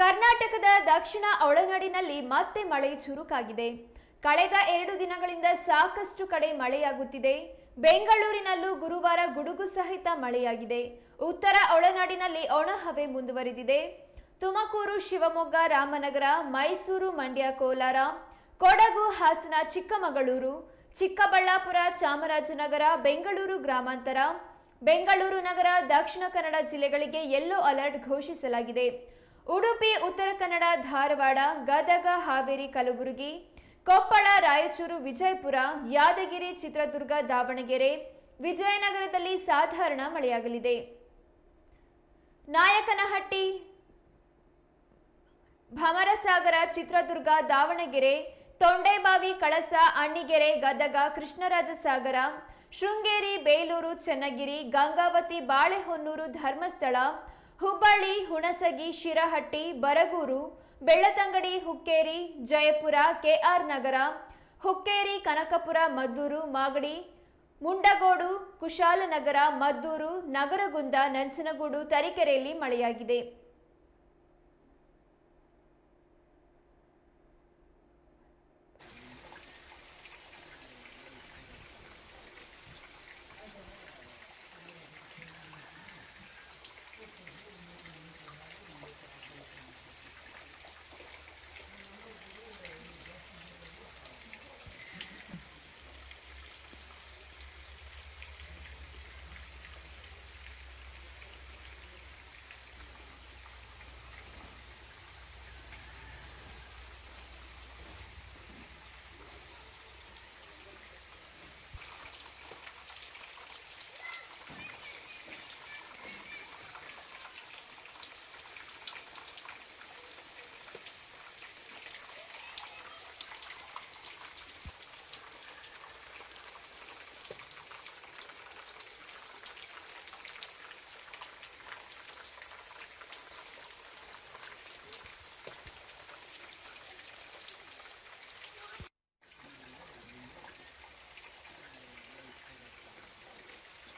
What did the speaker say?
ಕರ್ನಾಟಕದ ದಕ್ಷಿಣ ಒಳನಾಡಿನಲ್ಲಿ ಮತ್ತೆ ಮಳೆ ಚುರುಕಾಗಿದೆ. ಕಳೆದ ಎರಡು ದಿನಗಳಿಂದ ಸಾಕಷ್ಟು ಕಡೆ ಮಳೆಯಾಗುತ್ತಿದೆ. ಬೆಂಗಳೂರಿನಲ್ಲೂ ಗುರುವಾರ ಗುಡುಗು ಸಹಿತ ಮಳೆಯಾಗಿದೆ. ಉತ್ತರ ಒಳನಾಡಿನಲ್ಲಿ ಒಣಹವೆ ಮುಂದುವರಿದಿದೆ. ತುಮಕೂರು, ಶಿವಮೊಗ್ಗ, ರಾಮನಗರ, ಮೈಸೂರು, ಮಂಡ್ಯ, ಕೋಲಾರ, ಕೊಡಗು, ಹಾಸನ, ಚಿಕ್ಕಮಗಳೂರು, ಚಿಕ್ಕಬಳ್ಳಾಪುರ, ಚಾಮರಾಜನಗರ, ಬೆಂಗಳೂರು ಗ್ರಾಮಾಂತರ, ಬೆಂಗಳೂರು ನಗರ, ದಕ್ಷಿಣ ಕನ್ನಡ ಜಿಲ್ಲೆಗಳಿಗೆ ಯೆಲ್ಲೋ ಅಲರ್ಟ್ ಘೋಷಿಸಲಾಗಿದೆ. ಉಡುಪಿ, ಉತ್ತರ ಕನ್ನಡ, ಧಾರವಾಡ, ಗದಗ, ಹಾವೇರಿ, ಕಲಬುರಗಿ, ಕೊಪ್ಪಳ, ರಾಯಚೂರು, ವಿಜಯಪುರ, ಯಾದಗಿರಿ, ಚಿತ್ರದುರ್ಗ, ದಾವಣಗೆರೆ, ವಿಜಯನಗರದಲ್ಲಿ ಸಾಧಾರಣ ಮಳೆಯಾಗಲಿದೆ. ನಾಯಕನಹಟ್ಟಿ, ಭಮರಸಾಗರ, ಚಿತ್ರದುರ್ಗ, ದಾವಣಗೆರೆ, ತೊಂಡೇಬಾವಿ, ಕಳಸ, ಅಣ್ಣಿಗೆರೆ, ಗದಗ, ಕೃಷ್ಣರಾಜಸಾಗರ, ಶೃಂಗೇರಿ, ಬೇಲೂರು, ಚನ್ನಗಿರಿ, ಗಂಗಾವತಿ, ಬಾಳೆಹೊನ್ನೂರು ಧರ್ಮಸ್ಥಳ ಹುಬ್ಬಳ್ಳಿ, ಹುಣಸಗಿ, ಶಿರಹಟ್ಟಿ, ಬರಗೂರು, ಬೆಳ್ಳತಂಗಡಿ, ಹುಕ್ಕೇರಿ, ಜಯಪುರ, ಕೆಆರ್ ನಗರ, ಹುಕ್ಕೇರಿ, ಕನಕಪುರ, ಮದ್ದೂರು, ಮಾಗಡಿ, ಮುಂಡಗೋಡು, ಕುಶಾಲನಗರ, ಮದ್ದೂರು, ನಗರಗುಂದ ನಂಜನಗೂಡು ತರೀಕೆರೆಯಲ್ಲಿ ಮಳೆಯಾಗಿದೆ.